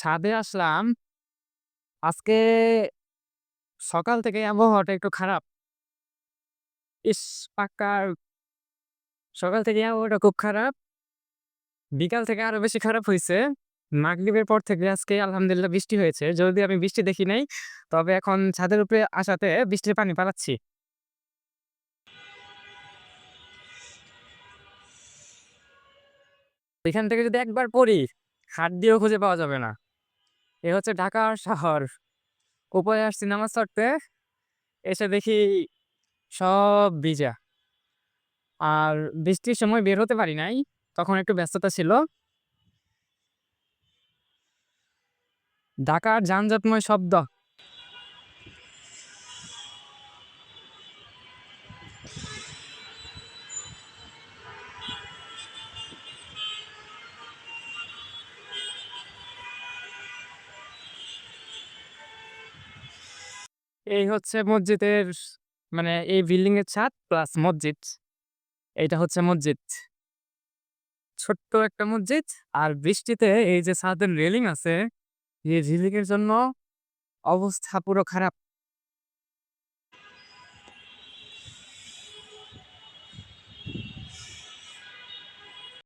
ছাদে আসলাম। আজকে সকাল থেকে আবহাওয়াটা একটু খারাপ। ইস! পাক্কা সকাল থেকে আবহাওয়াটা খুব খারাপ। বিকাল থেকে আরও বেশি খারাপ হয়েছে মাগরিবের পর থেকে আজকে আলহামদুলিল্লাহ বৃষ্টি হয়েছে। যদি আমি বৃষ্টি দেখি নাই। তবে এখন ছাদের উপরে আসাতে বৃষ্টির পানি পালাচ্ছি। এখান থেকে যদি একবার পড়ি, হাত দিয়েও খুঁজে পাওয়া যাবে না। এ হচ্ছে ঢাকার শহর। উপরে আসছি নামাজ পড়তে। এসে দেখি সব ভিজা। আর বৃষ্টির সময় বের হতে পারি নাই। তখন একটু ব্যস্ততা ছিল। ঢাকার যানজটময় শব্দ। এই হচ্ছে মসজিদের মানে এই বিল্ডিং এর ছাদ প্লাস মসজিদ। এটা হচ্ছে মসজিদ। ছোট্ট একটা মসজিদ। আর বৃষ্টিতে এই যে ছাদের রেলিং আছে, এই রেলিং এর জন্য অবস্থা পুরো খারাপ।